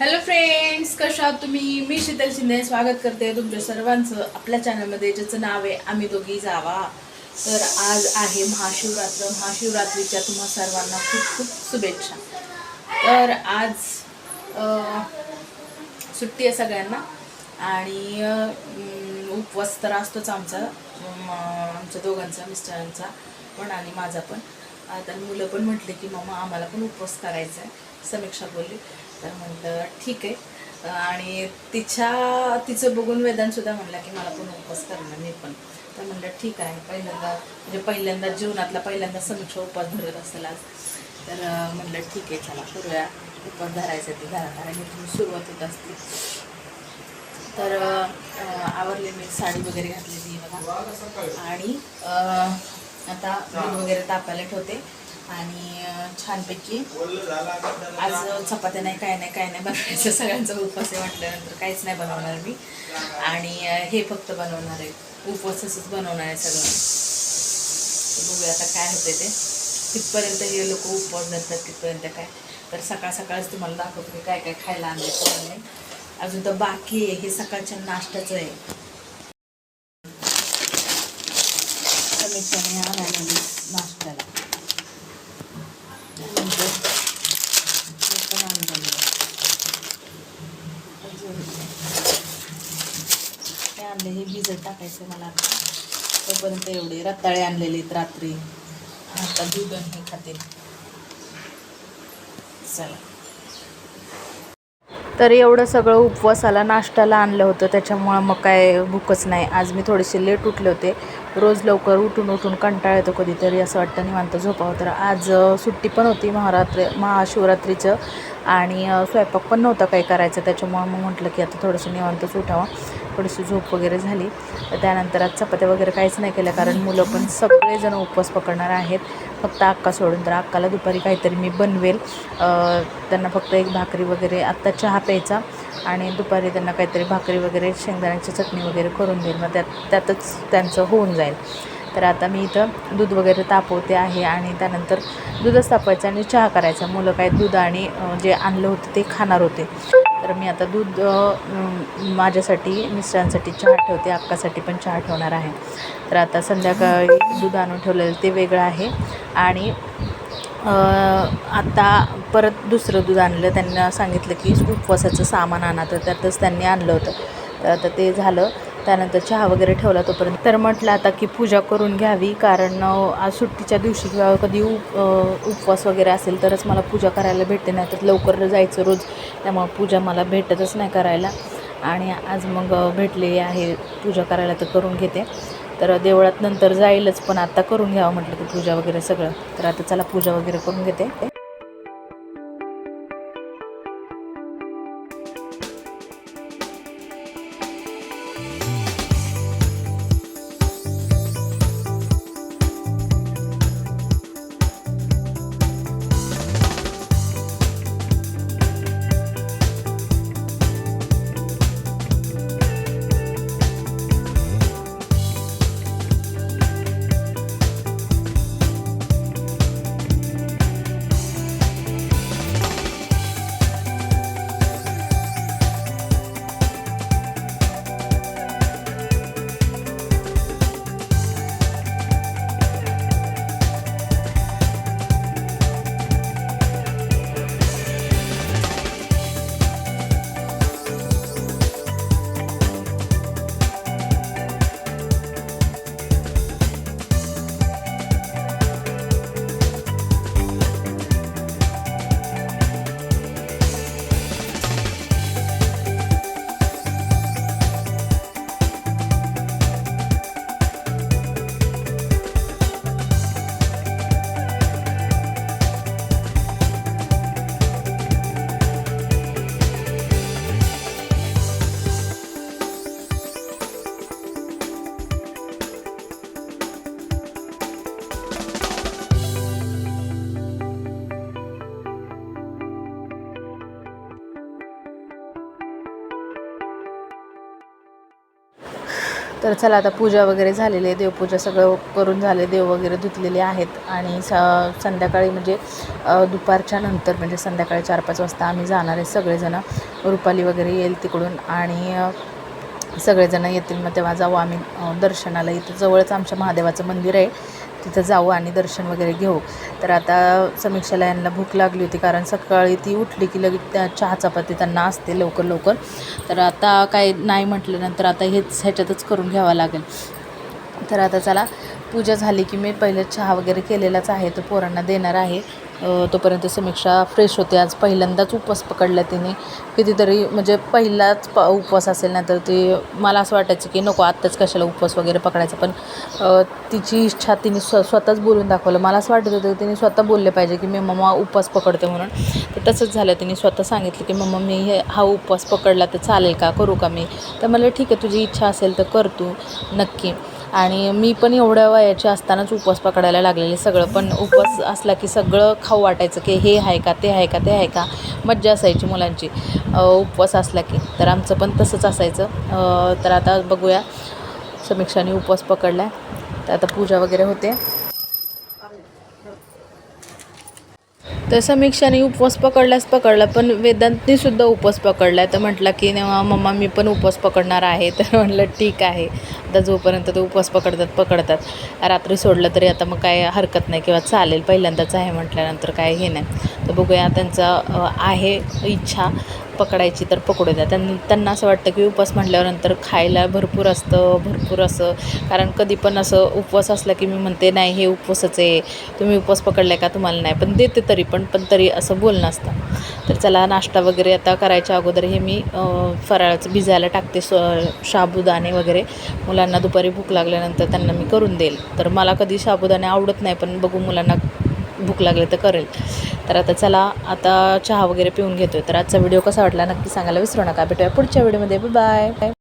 Hello friends कशा आहात तुम्ही? मी शीतल शिंदे. स्वागत करते तुमच्या सर्वांचं आपल्या चॅनलमध्ये ज्याचं नाव आहे आम्ही दोघी जावा. तर आज आहे महाशिवरात्र. महाशिवरात्रीच्या तुम्हा सर्वांना खूप खूप शुभेच्छा. तर आज सुट्टी आहे सगळ्यांना. आणि उपवास तर असतोच आमचा. आमच्या दोघांचा मिस्टरांचा पण आणि माझा पण. आता मुलं पण म्हटले की मम्मा आम्हाला पण उपवास करायचा आहे. समीक्षा बोलली. तर म्हटलं ठीक आहे. आणि तिच्या तिचं बघून वेदांतसुद्धा म्हणला की मला पण उपवास करणार मी पण. तर म्हणलं ठीक आहे. पहिल्यांदा म्हणजे पहिल्यांदा जीवनातला पहिल्यांदा समीक्षा उपवास धरत असेल आज. तर म्हटलं म्हणलं ठीक आहे चला करूया. उपवास धरायचं ते धरा कारण इथून सुरुवात होत असते. तर आवरले मी साडी वगैरे घातलेली बघा. आणि आता वगैरे तापायला ठेवते. आणि छानपैकी. आज चपात्या नाही काय नाही काय नाही बनवायचं सगळ्यांचा उपवास आहे म्हटल्यानंतर काहीच नाही बनवणार मी. आणि हे फक्त बनवणार आहे. उपवास असंच बनवणार आहे सगळं. बघूया आता काय होते ते. तिथपर्यंत हे लोक उपवास धरतात तिथपर्यंत काय. तर सकाळ सकाळच तुम्हाला दाखवतो की काय काय खायला आणले नाही. अजून तर बाकी आहे हे सकाळच्या नाश्त्याचं आहे. समीक्षाने आणायला नाश्त्याला. हे हे आणले हे भिजत टाकायचं मला आता. तोपर्यंत एवढे रताळे आणलेले आहेत रात्री. आता दूध आणि हे खाते. चला. तर एवढं सगळं उपवासाला नाश्त्याला आणलं होतं. त्याच्यामुळं मग काय भूकच नाही. आज मी थोडेसे लेट उठले होते. रोज लवकर उठून उठून कंटाळा येतो कधीतरी असं वाटतं निवांत झोपावं. तर आज सुट्टी पण होती महारात्री महाशिवरात्रीचं आणि स्वयंपाक पण नव्हता काही करायचं. त्याच्यामुळं मग म्हटलं की आता थोडंसं निवांतच उठावं. थोडीशी झोप वगैरे झाली. त्यानंतर आज चपात्या वगैरे काहीच नाही केल्या कारण मुलं पण सगळेजण उपवास पकडणार आहेत. फक्त अक्का सोडून तर अक्काला दुपारी काहीतरी मी बनवेल. त्यांना फक्त एक भाकरी वगैरे आत्ता चहा प्यायचा आणि दुपारी त्यांना काहीतरी भाकरी वगैरे शेंगदाण्याची चटणी वगैरे करून देईल. मग त्यात त्यातच त्यांचं होऊन जाईल. तर आता मी इथं दूध वगैरे तापवते आहे आणि त्यानंतर दूधच तापवायचं आणि चहा करायचा. मुलं काय दूध आणि जे आणलं होतं ते खाणार होते. तर मी आता दूध माझ्यासाठी मिस्टरांसाठी चहा ठेवते अक्कासाठी पण चहा ठेवणार आहे. तर आता संध्याकाळी दूध आणून ठेवलेलं ते वेगळं आहे. आणि आता परत दुसरं दूध आणलं. त्यांना सांगितलं की उपवासाचं सामान आणा. तर त्यातच त्यांनी आणलं होतं. तर आता ते झालं. त्यानंतर चहा वगैरे ठेवला तोपर्यंत. तर म्हटलं आता की पूजा करून घ्यावी कारण आज सुट्टीच्या दिवशी किंवा कधी उप उपवास वगैरे असेल तरच मला पूजा करायला भेटते नाही तर लवकर जायचं रोज. त्यामुळं पूजा मला भेटतच नाही करायला. आणि आज मग भेटलेली आहे पूजा करायला तर करून घेते. तर देवळात नंतर जाईलच पण आत्ता करून घ्यावं म्हटलं की पूजा वगैरे सगळं. तर आता चला पूजा वगैरे करून घेते. तर चला आता पूजा वगैरे झालेली आहे. देवपूजा सगळं करून झाले. देव वगैरे धुतलेले आहेत. आणि स संध्याकाळी म्हणजे दुपारच्या नंतर म्हणजे संध्याकाळी चार पाच वाजता आम्ही जाणार आहे. सगळेजणं रुपाली वगैरे येईल तिकडून. आणि सगळेजणं येतील मग तेव्हा जाऊ आम्ही दर्शनाला. इथं जवळच आमच्या महादेवाचं मंदिर आहे. तिथं जाऊ आणि दर्शन वगैरे घेऊ. तर आता समीक्षाला यांना भूक लागली होती कारण सकाळी ती उठली की लगेच त्या चहा चपाती त्यांना असते लवकर लवकर. तर आता काय नाही म्हटल्यानंतर आता हेच ह्याच्यातच करून घ्यावं लागेल. तर आता चला पूजा झाली की मी पहिले चहा वगैरे केलेलाच आहे तो पोरांना देणार आहे. तोपर्यंत समीक्षा फ्रेश होते. आज पहिल्यांदाच उपवास पकडला तिने. कितीतरी म्हणजे पहिलाच प उपवास असेल ना तर ते मला असं वाटायचं की नको आत्ताच कशाला उपवास वगैरे पकडायचा. पण तिची इच्छा तिने स्व स्वतःच बोलून दाखवलं. मला असं वाटत होतं तिने स्वतः बोलले पाहिजे की मी मम्मा उपवास पकडते म्हणून. तर तसंच झालं. तिने स्वतः सांगितलं की मम्मा मी हे हा उपवास पकडला तर चालेल का? करू का मी? तर मला ठीक आहे तुझी इच्छा असेल तर कर तू नक्की. आणि मी पण एवढ्या वयाची असतानाच उपवास पकडायला लागलेले. सगळं पण उपवास असला की सगळं खाऊ वाटायचं की हे आहे का ते आहे का ते आहे का? मज्जा असायची मुलांची. उपवास असला की. तर आमचं पण तसंच असायचं. तर आता बघूया. समीक्षाने उपवास पकडला तर आता पूजा वगैरे होते. तर समीक्षाने उपवास पकडलाच पकडला पण वेदांतनीसुद्धा उपवास पकडला. तर म्हटलं की नेव्हा मम्मा मी पण उपवास पकडणार आहे. तर म्हटलं ठीक आहे. आता जोपर्यंत ते उपवास पकडतात पकडतात. रात्री सोडलं तरी आता मग काय हरकत नाही किंवा चालेल पहिल्यांदाच आहे म्हटल्यानंतर काय हे नाही. तर बघूया त्यांचा आहे इच्छा पकडायची तर पकडू द्या. त्यां त्यांना असं वाटतं की उपवास म्हटल्यानंतर खायला भरपूर असतं भरपूर असं. कारण कधी पण असं उपवास असला की मी म्हणते नाही हे उपवासच आहे. तुम्ही उपवास पकडलाय का तुम्हाला नाही. पण देते तरी पण पण तरी असं बोलणं असतं. तर चला नाश्ता वगैरे आता करायच्या अगोदर हे मी फराळाचं भिजायला टाकते स साबुदाणे वगैरे. मुलांना दुपारी भूक लागल्यानंतर त्यांना मी करून देईल. तर मला कधी साबुदाणे आवडत नाही पण बघू मुलांना भूक लागली तर करेल. तर आता चला आता चहा वगैरे पिऊन घेतोय. तर आजचा व्हिडिओ कसा वाटला नक्की सांगायला विसरू नका. भेटूया पुढच्या व्हिडिओमध्ये. बाय